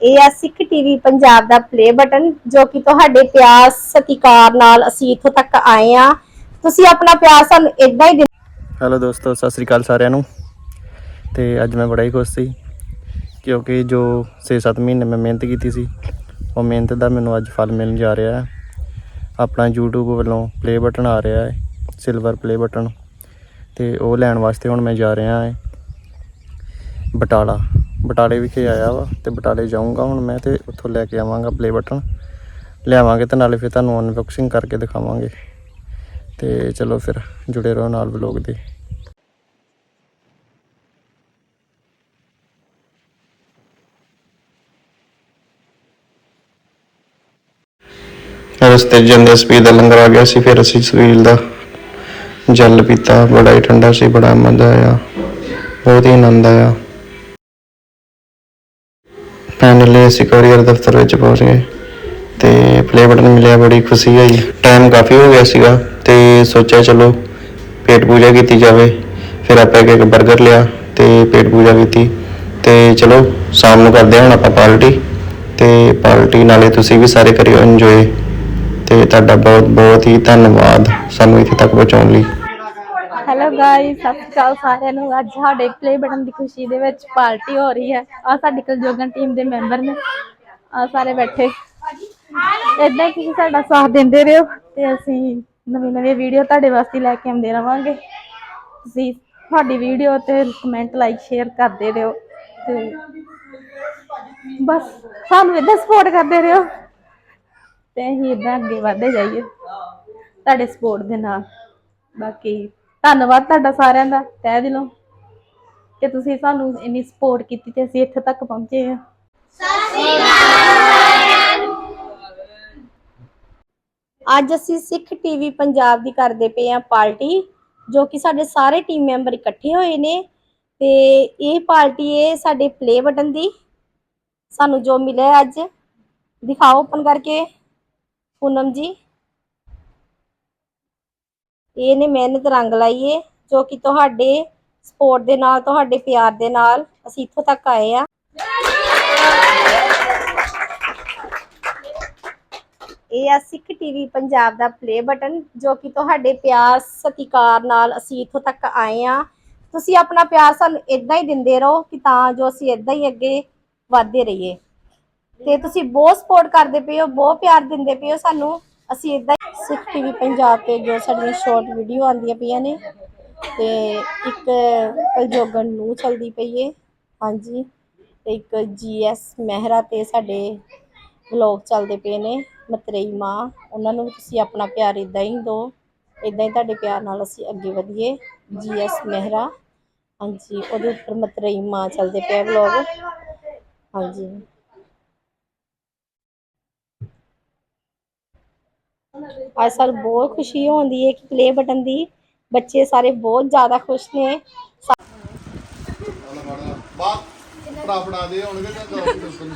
ਇਹ ਆ ਸਿੱਖ ਟੀਵੀ ਪੰਜਾਬ ਦਾ ਪਲੇ ਬਟਨ ਜੋ ਕਿ ਤੁਹਾਡੇ ਪਿਆਰ ਸਤਿਕਾਰ ਨਾਲ ਅਸੀਂ ਇੱਥੋਂ ਤੱਕ ਆਏ ਆ ਤੁਸੀਂ ਆਪਣਾ ਪਿਆਰ ਸਾਨੂੰ ਇਦਾਂ ਹੀ ਦਿ- ਹੈਲੋ ਦੋਸਤੋ, ਸਤਿ ਸ੍ਰੀ ਅਕਾਲ ਸਾਰਿਆਂ ਨੂੰ। ਤੇ ਅੱਜ ਮੈਂ ਬੜਾ ਹੀ ਖੁਸ਼ ਸੀ, ਕਿਉਂਕਿ ਜੋ 6-7 ਮਹੀਨੇ ਮੈਂ ਮਿਹਨਤ ਕੀਤੀ ਸੀ, ਉਹ ਮਿਹਨਤ ਦਾ ਮੈਨੂੰ ਅੱਜ ਫਲ ਮਿਲਣ ਜਾ ਰਿਹਾ ਹੈ। ਆਪਣਾ YouTube ਵੱਲੋਂ ਪਲੇ ਬਟਨ ਆ ਰਿਹਾ ਹੈ ਸਿਲਵਰ ਪਲੇ ਬਟਨ ਤੇ ਉਹ ਲੈਣ ਵਾਸਤੇ ਹੁਣ ਮੈਂ ਜਾ ਰਿਹਾ ਹਾਂ ਬਟਾਲਾ। ਬਟਾਲੇ ਵਿਖੇ ਆਇਆ ਵਾ ਤੇ ਬਟਾਲੇ ਜਾਊਂਗਾ ਹੁਣ ਮੈਂ ਤੇ ਉੱਥੋਂ ਲੈ ਕੇ ਆਵਾਂਗਾ ਪਲੇ ਬਟਨ ਲਿਆਵਾਂਗੇ ਤੇ ਨਾਲੇ ਫਿਰ ਤੁਹਾਨੂੰ ਅਨਬਾਕਸਿੰਗ ਕਰਕੇ ਦਿਖਾਵਾਂਗੇ। ਤੇ ਚਲੋ ਫਿਰ ਜੁੜੇ ਰਹੋ ਨਾਲ ਵਲੋਗ ਦੇ। ਰਸਤੇ 'ਚ ਜਾਂਦੇ ਸਪੀਡ ਦਾ ਲੰਗਰ ਆ ਗਿਆ ਸੀ, ਫਿਰ ਅਸੀਂ ਸਵੀਲ ਦਾ ਜਲ ਪੀਤਾ। ਬੜਾ ਹੀ ਠੰਡਾ ਸੀ, ਬੜਾ ਮਜ਼ਾ ਆਇਆ। ਬਹੁਤ ਹੀ ਆਨੰਦ ਆਇਆ। ਫਾਈਨਲੀ ਅਸੀਂ ਕੋਰੀਅਰ ਦਫ਼ਤਰ ਵਿੱਚ ਪਹੁੰਚ ਗਏ ਤੇ ਪਲੇ ਬਟਨ ਮਿਲਿਆ, ਬੜੀ ਖੁਸ਼ੀ ਹੋਈ। ਟਾਈਮ ਕਾਫੀ ਹੋ ਗਿਆ ਸੀਗਾ ਤੇ ਸੋਚਿਆ ਚਲੋ ਪੇਟ ਪੂਜਾ ਕੀਤੀ ਜਾਵੇ। ਫਿਰ ਆਪਾਂ ਇੱਕ ਇੱਕ 버ਗਰ ਲਿਆ ਤੇ ਪੇਟ ਪੂਜਾ ਕੀਤੀ। ਤੇ ਚਲੋ, ਸ਼ਾਮ ਨੂੰ ਕਰਦੇ ਹਾਂ ਹੁਣ ਆਪਾਂ ਪਾਰਟੀ। ਤੇ ਪਾਰਟੀ ਨਾਲੇ ਤੁਸੀਂ ਵੀ ਸਾਰੇ ਕਰਿਓ ਇੰਜੋਏ ਤੇ ਤੁਹਾਡਾ ਬਹੁਤ ਬਹੁਤ ਹੀ ਧੰਨਵਾਦ ਸਾਨੂੰ ਇੱਥੇ ਤੱਕ ਪਹੁੰਚਾਉਣ ਲਈ। ਹੈਲੋ ਗਾਇਸ ਸਤਿ ਸ਼੍ਰੀ ਅਕਾਲ ਸਾਰਿਆਂ ਨੂੰ। ਅੱਜ ਸਾਡੇ ਪਲੇ ਬਟਨ ਦੀ ਖੁਸ਼ੀ ਦੇ ਵਿੱਚ ਪਾਰਟੀ ਹੋ ਰਹੀ ਹੈ। ਆ ਸਾਡੀ ਕਲਜੋਗਨ ਟੀਮ ਦੇ ਮੈਂਬਰ ਨੇ। ਆ ਸਾਰੇ ਬੈਠੇ। ਇਦਾਂ ਹੀ ਤੁਸੀਂ ਸਾਡਾ ਸਾਥ ਦਿੰਦੇ ਰਹੋ ਤੇ ਅਸੀਂ ਨਵੀਂ ਨਵੀਂ ਵੀਡੀਓ ਤੁਹਾਡੇ ਵਾਸਤੇ ਲੈ ਕੇ ਆਉਂਦੇ ਰਵਾਂਗੇ। ਤੁਸੀਂ ਸਾਡੀ ਵੀਡੀਓ ਤੇ ਕਮੈਂਟ ਲਾਈਕ ਸ਼ੇਅਰ ਕਰਦੇ ਰਹੋ ਤੇ ਬਸ ਸਾਨੂੰ ਇਦਾਂ ਸਪੋਰਟ ਕਰਦੇ ਰਹੋ ਤੇ ਅਸੀਂ ਇਦਾਂ ਅੱਗੇ ਵਧਦੇ ਜਾਈਏ ਤੁਹਾਡੇ ਸਪੋਰਟ ਦੇ ਨਾਲ। ਬਾਕੀ ਧੰਨਵਾਦ ਤੁਹਾਡਾ ਸਾਰਿਆਂ ਦਾ, ਤਹਿ ਦਿਲੋਂ। ਕਿ ਤੁਸੀਂ ਸਾਨੂੰ ਇੰਨੀ ਸਪੋਰਟ ਕੀਤੀ ਤੇ ਅਸੀਂ ਇੱਥੇ ਤੱਕ ਪਹੁੰਚੇ ਹਾਂ। ਅੱਜ ਅਸੀਂ ਸਿੱਖ ਟੀਵੀ ਪੰਜਾਬ ਦੀ ਕਰਦੇ ਪਏ ਆ ਪਾਰਟੀ, ਜੋ ਕਿ ਸਾਡੇ ਸਾਰੇ ਟੀਮ ਮੈਂਬਰ ਇਕੱਠੇ ਹੋਏ ਨੇ। ਤੇ ਇਹ ਪਾਰਟੀ ਹੈ ਸਾਡੇ ਪਲੇ ਬਟਨ ਦੀ ਸਾਨੂੰ ਜੋ ਮਿਲਿਆ ਅੱਜ, ਦਿਖਾਓ ਓਪਨ ਕਰਕੇ। ਪੂਨਮ ਜੀ। ਇਹਨੇ ਮਿਹਨਤ ਰੰਗ ਲਾਈਏ ਜੋ ਕਿ ਤੁਹਾਡੇ ਸਪੋਰਟ ਦੇ ਨਾਲ, ਤੁਹਾਡੇ ਪਿਆਰ ਦੇ ਨਾਲ ਅਸੀਂ ਇੱਥੋਂ ਤੱਕ ਆਏ ਆ। ਇਹ ਆ ਸਿੱਖ ਟੀਵੀ ਪੰਜਾਬ ਦਾ ਪਲੇ ਬਟਨ ਜੋ ਕਿ ਤੁਹਾਡੇ ਪਿਆਰ ਸਤਿਕਾਰ ਨਾਲ ਅਸੀਂ ਇੱਥੋਂ ਤੱਕ ਆਏ ਆ। ਤੁਸੀਂ ਆਪਣਾ ਪਿਆਰ ਸਾਨੂੰ ਇਦਾਂ ਹੀ ਦਿੰਦੇ ਰਹੋ ਕਿ ਤਾਂ ਜੋ ਅਸੀਂ ਇਦਾਂ ਹੀ ਅੱਗੇ ਵਧਦੇ ਰਹੀਏ। ਤੇ ਤੁਸੀਂ ਬਹੁਤ ਸਪੋਰਟ ਕਰਦੇ ਪਏ ਹੋ, ਬਹੁਤ ਪਿਆਰ ਦਿੰਦੇ ਪਏ ਹੋ ਸਾਨੂੰ, ਅਸੀਂ ਇਦਾਂ ਹੀ ਸਿੱਖ ਟੀਵੀ ਪੰਜਾਬ ਤੇ ਜੋ ਸਾਡੀਆਂ ਸ਼ਾਰਟ ਵੀਡੀਓ ਆਉਂਦੀਆਂ ਪਈਆਂ ਨੇ ਤੇ ਇੱਕ ਕਲਜੋਗਣ ਨੂੰ ਚਲਦੀ ਪਈ ਏ। ਹਾਂਜੀ, ਤੇ ਇੱਕ ਜੀਐਸ ਮਹਿਰਾ ਤੇ ਸਾਡੇ ਵਲੌਗ ਚੱਲਦੇ ਪਏ ਨੇ, ਮਤਰੇਈ ਮਾਂ। ਉਹਨਾਂ ਨੂੰ ਵੀ ਤੁਸੀਂ ਆਪਣਾ ਪਿਆਰ ਇਦਾਂ ਹੀ ਦਿਓ ਇਦਾਂ ਹੀ ਤੁਹਾਡੇ ਪਿਆਰ ਨਾਲ ਅਸੀਂ ਅੱਗੇ ਵਧੀਏ। ਜੀਐਸ ਮਹਿਰਾ, ਹਾਂਜੀ, ਉਹਦੇ ਉੱਪਰ ਮਤਰੇਈ ਮਾਂ ਚੱਲਦੇ ਪਏ ਵਲੌਗ ਹਾਂਜੀ। ਅੱਜ ਸਾਨੂੰ ਬਹੁਤ ਖੁਸ਼ੀ ਹੁੰਦੀ ਹੈ ਕਿ ਪਲੇ ਬਟਨ ਦੀ ਬੱਚੇ ਸਾਰੇ ਬਹੁਤ ਜ਼ਿਆਦਾ ਖੁਸ਼ ਨੇ। ਬਾਤ ਫੜਾ ਫੜਾ ਦੇ ਹੋਣਗੇ ਤਾਂ ਦੋ ਦੱਸਣ